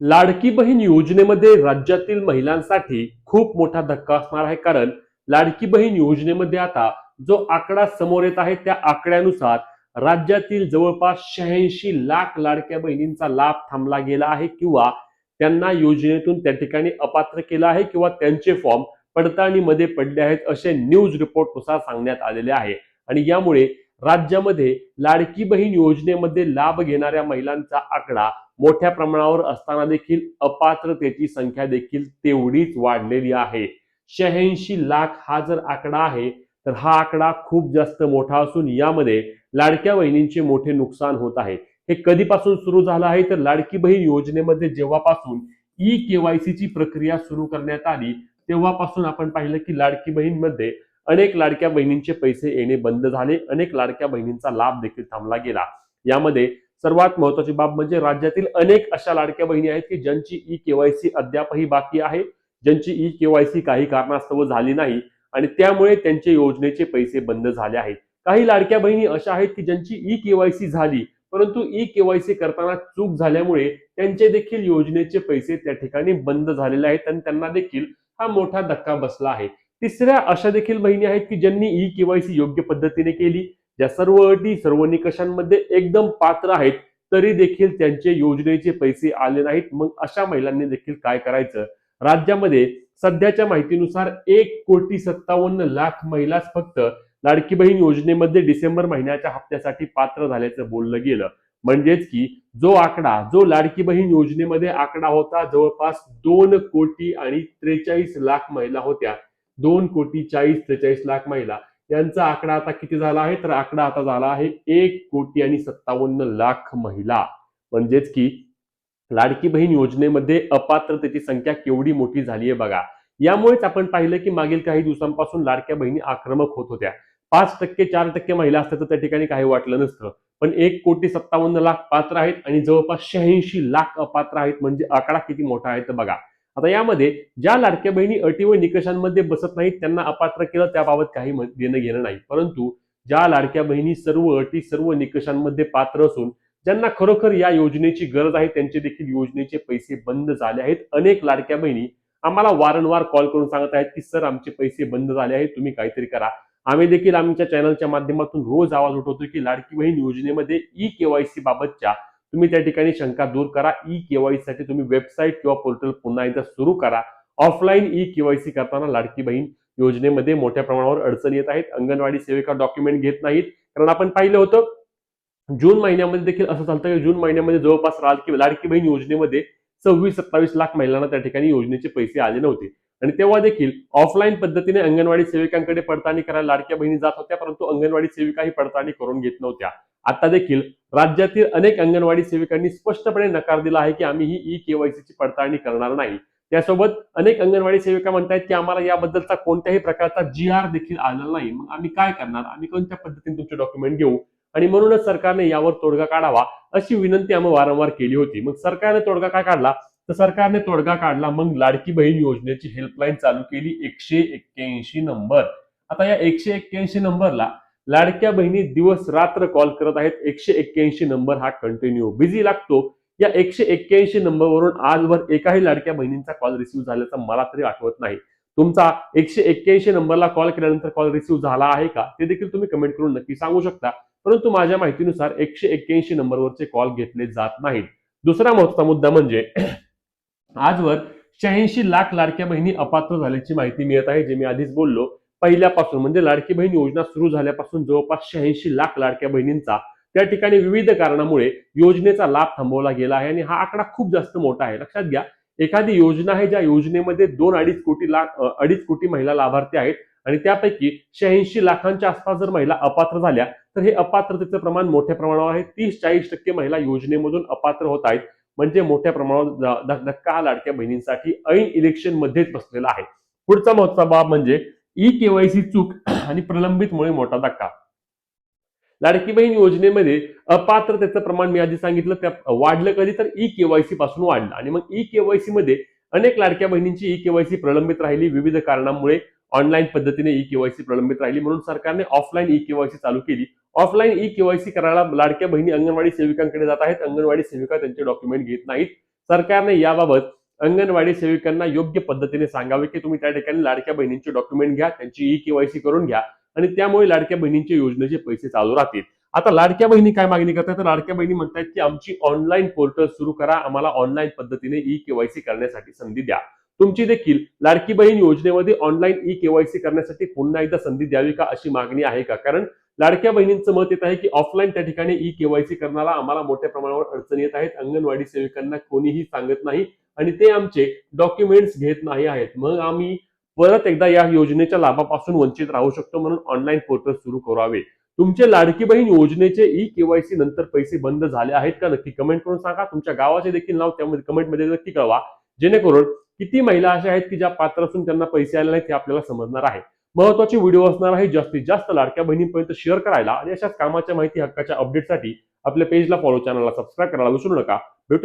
लाडकी बहीण योजनेमध्ये राज्यातील महिलांसाठी खूप मोठा धक्का असणार आहे कारण लाडकी बहीण योजनेमध्ये आता जो आकडा समोर येत आहे त्या आकड्यानुसार राज्यातील जवळपास शहाऐंशी लाख लाडक्या बहिणींचा लाभ थांबला गेला आहे किंवा त्यांना योजनेतून त्या ठिकाणी अपात्र केलं आहे किंवा त्यांचे फॉर्म पडताळणीमध्ये पडले आहेत असे न्यूज रिपोर्टनुसार सांगण्यात आलेले आहे. आणि यामुळे राज्यामध्ये लाडकी बहीण योजनेमध्ये लाभ घेणाऱ्या महिलांचा आकडा मोठ्या प्रमाणावर असताना देखील अपात्रतेची संख्या देखील तेवढीच वाढलेली आहे. शहाऐंशी लाख हा जर आकडा आहे तर हा आकडा खूप जास्त मोठा असून यामध्ये लाडक्या बहिणींचे मोठे नुकसान होत आहे. हे कधीपासून सुरू झालं आहे? तर लाडकी बहीण योजनेमध्ये जेव्हापासून ई केवायसीची प्रक्रिया सुरू करण्यात आली तेव्हापासून आपण पाहिलं की लाडकी बहीणमध्ये अनेक लाडक्या बहिणींचे पैसे येणे बंद झाले अनेक लाडक्या बहिणींचा लाभ देखील थांबला गेला. यामध्ये सर्वात महत्वाची बाब म्हणजे राज्यातील अनेक अशा लाडक्या बहिणी आहेत की ज्यांची ई केवायसी अद्यापही बाकी आहे ज्यांची ई केवायसी काही कारणास्तव झाली नाही आणि त्यामुळे त्यांचे योजनेचे पैसे बंद झाले आहेत. काही लाडक्या बहिणी अशा आहेत की ज्यांची ई केवायसी झाली परंतु ई केवायसी करताना चूक झाल्यामुळे त्यांचे देखील योजनेचे पैसे त्या ठिकाणी बंद झालेले आहेत आणि त्यांना देखील हा मोठा धक्का बसला आहे. तिसऱ्या अशा देखील बहिणी आहेत की ज्यांनी ई केवायसी योग्य पद्धतीने केली ज्या सर्व अटी सर्व निकषांमध्ये एकदम पात्र आहेत तरी देखील त्यांचे योजनेचे पैसे आले नाहीत. मग अशा महिलांनी देखील काय करायचं? राज्यामध्ये सध्याच्या माहितीनुसार एक कोटी सत्तावन्न लाख महिलाच फक्त लाडकी बहीण योजनेमध्ये डिसेंबर महिन्याच्या हप्त्यासाठी पात्र झाल्याचं बोललं गेलं. म्हणजेच की जो आकडा जो लाडकी बहीण योजनेमध्ये आकडा होता जवळपास दोन कोटी आणि त्रेचाळीस लाख महिला होत्या. दोन कोटी चाळीस त्रेचाळीस लाख महिला. यांचा आकडा आता किती झाला आहे? तर आकडा आता झाला आहे एक कोटी आणि सत्तावन्न लाख महिला. म्हणजेच की लाडकी बहीण योजनेमध्ये अपात्रतेची संख्या केवढी मोठी झाली आहे बघा. यामुळेच आपण पाहिलं की मागील काही दिवसांपासून लाडक्या बहिणी आक्रमक होत होत्या. पाच टक्के चार टक्के महिला असतात तर त्या ठिकाणी काही वाटलं नसतं. पण एक कोटी सत्तावन्न लाख पात्र आहेत आणि जवळपास शहाऐंशी लाख अपात्र आहेत. म्हणजे आकडा किती मोठा आहे तर बघा. आता यामध्ये ज्या लाडक्या बहिणी अटी व निकषांमध्ये बसत नाहीत त्यांना अपात्र केलं त्याबाबत काही देणं घेणं नाही. परंतु ज्या लाडक्या बहिणी सर्व अटी सर्व निकषांमध्ये पात्र असून ज्यांना खरोखर या योजनेची गरज आहे त्यांचे देखील योजनेचे पैसे बंद झाले आहेत. अनेक लाडक्या बहिणी आम्हाला वारंवार कॉल करून सांगत आहेत की सर आमचे पैसे बंद झाले आहेत तुम्ही काहीतरी करा. आम्ही देखील आमच्या चॅनलच्या माध्यमातून रोज आवाज उठवतो की लाडकी बहीण योजनेमध्ये ई केवायसी बाबतच्या तुम्ही त्या ठिकाणी शंका दूर करा. ई केवायसी साठी तुम्ही वेबसाईट किंवा पोर्टल पुन्हा एकदा सुरू करा. ऑफलाईन ई केवायसी करताना लाडकी बहीण योजनेमध्ये मोठ्या प्रमाणावर अडचणी येत आहेत. अंगणवाडी सेविका डॉक्युमेंट घेत नाहीत. कारण आपण पाहिलं होतं जून महिन्यामध्ये देखील असं चालतं की जून महिन्यामध्ये जवळपास लाडकी लाडकी बहीण योजनेमध्ये सव्वीस सत्तावीस लाख महिलांना त्या ठिकाणी योजनेचे पैसे आले नव्हते. आणि तेव्हा देखील ऑफलाईन पद्धतीने अंगणवाडी सेविकांकडे पडताळणी करायला लाडक्या बहिणी जात होत्या परंतु अंगणवाडी सेविका ही पडताळणी करून घेत नव्हत्या. आता देखील राज्यातील अनेक अंगणवाडी सेविकांनी स्पष्टपणे नकार दिला आहे की आम्ही ही ई केवायसीची पडताळणी करणार नाही. त्यासोबत अनेक अंगणवाडी सेविका म्हणतायत की आम्हाला याबद्दलचा कोणत्याही प्रकारचा जी आर देखील आलेला नाही. मग आम्ही काय करणार? आम्ही कोणत्या पद्धतीने तुमचे डॉक्युमेंट घेऊ? आणि म्हणूनच सरकारने यावर तोडगा काढावा अशी विनंती आम्ही वारंवार केली होती. मग सरकारने तोडगा काय काढला? तर सरकारने तोडगा काढला. मग लाडकी बहीण योजनेची हेल्पलाईन चालू केली एकशे एक्क्याऐंशी नंबर. आता या एकशे एक्क्याऐंशी नंबरला लाडक्या बहिणी दिवस रात्र कॉल करत आहेत. एकशे एक्क्याऐंशी नंबर हा कंटिन्यू बिझी लागतो. या एकशे एक्क्याऐंशी नंबरवरून आजवर एकाही लाडक्या बहिणींचा कॉल रिसिव्ह झाल्याचा मला तरी आठवत नाही. तुमचा एकशे एक्क्याऐंशी नंबरला कॉल केल्यानंतर कॉल रिसिव्ह झाला आहे का? ते देखील तुम्ही कमेंट करून नक्की सांगू शकता. परंतु माझ्या माहितीनुसार एकशे एक्क्याऐंशी नंबरवरचे कॉल घेतले जात नाहीत. दुसरा महत्त्वाचा मुद्दा म्हणजे आजवर शहाऐंशी लाख लाडक्या बहिणी अपात्र झाल्याची माहिती मिळत आहे जे मी आधीच बोललो. पहिल्यापासून म्हणजे लाडकी बहीण योजना सुरू झाल्यापासून जवळपास शहाऐंशी लाख लाडक्या बहिणींचा त्या ठिकाणी विविध कारणामुळे योजनेचा लाभ थांबवला गेला आहे आणि हा आकडा खूप जास्त मोठा आहे. लक्षात घ्या एखादी योजना आहे ज्या योजनेमध्ये दोन अडीच कोटी लाख अडीच कोटी महिला लाभार्थी आहेत आणि त्यापैकी शहाऐंशी लाखांच्या आसपास जर महिला अपात्र झाल्या तर हे अपात्रतेचं प्रमाण मोठ्या प्रमाणावर आहे. तीस चाळीस टक्के महिला योजनेमधून अपात्र होत आहेत. म्हणजे मोठ्या प्रमाणावर धक्का हा लाडक्या बहिणींसाठी ऐन इलेक्शन मध्येच बसलेला आहे. पुढचा महत्त्वाचा बाब म्हणजे ई केवायसी चूक आणि प्रलंबितमुळे मोठा धक्का. लाडकी बहीण योजनेमध्ये अपात्रतेचं प्रमाण मी आधी सांगितलं त्या वाढलं कधी तर ई केवायसी पासून वाढलं. आणि मग ई केवायसी मध्ये अनेक लाडक्या बहिणींची ई केवायसी प्रलंबित राहिली. विविध कारणांमुळे ऑनलाईन पद्धतीने ई केवायसी प्रलंबित राहिली. म्हणून सरकारने ऑफलाईन ई केवायसी चालू केली. ऑफलाईन ई केवायसी करायला लाडक्या बहिणी अंगणवाडी सेविकांकडे जात आहेत. अंगणवाडी सेविका त्यांचे डॉक्युमेंट घेत नाहीत. सरकारने याबाबत अंगणवाडी सेविकांना योग्य पद्धतीने सांगावे की तुम्ही त्या ठिकाणी लाडक्या बहिणींचे डॉक्युमेंट घ्या त्यांची ई केवायसी करून घ्या आणि त्यामुळे लाडक्या बहिणींच्या योजनेचे पैसे चालू राहतील. आता लाडक्या बहिणी काय मागणी करतात? तर लाडक्या बहिणी म्हणतात की आमची ऑनलाईन पोर्टल सुरू करा आम्हाला ऑनलाईन पद्धतीने ई केवायसी करण्यासाठी संधी द्या. तुमची देखील लाडकी बहीण योजनेमध्ये ऑनलाईन ई केवायसी करण्यासाठी पुन्हा एकदा संधी द्यावी का अशी मागणी आहे का? कारण लाडक्या बहिणींचं मत येत आहे की ऑफलाईन त्या ठिकाणी ई केवायसी करण्याला आम्हाला मोठ्या प्रमाणावर अडचणी येत आहेत. अंगणवाडी सेविकांना कोणीही सांगत नाही. आणि ते आमचे डॉक्युमेंट्स घेत नाही आहेत. मग आम्ही परत एकदा या योजनेच्या लाभापासून वंचित राहू शकतो म्हणून ऑनलाईन पोर्टल सुरू करावे. तुमचे लाडकी बहीण योजनेचे ई केवायसी नंतर पैसे बंद झाले आहेत का नक्की कमेंट करून सांगा. तुमच्या गावाचे देखील नाव त्यामध्ये कमेंटमध्ये नक्की कळवा. जेणेकरून किती महिला अशा आहेत की ज्या पात्र असून त्यांना पैसे आले नाहीत हे आपल्याला समजणार आहे. महत्वाची व्हिडिओ असणार आहे. जास्तीत जास्त लाडक्या बहिणींपर्यंत शेअर करायला आणि अशाच कामाच्या माहिती हक्काच्या अपडेटसाठी आपल्या पेजला फॉलो चॅनलला सबस्क्राईब करायला विसरू नका. भेटू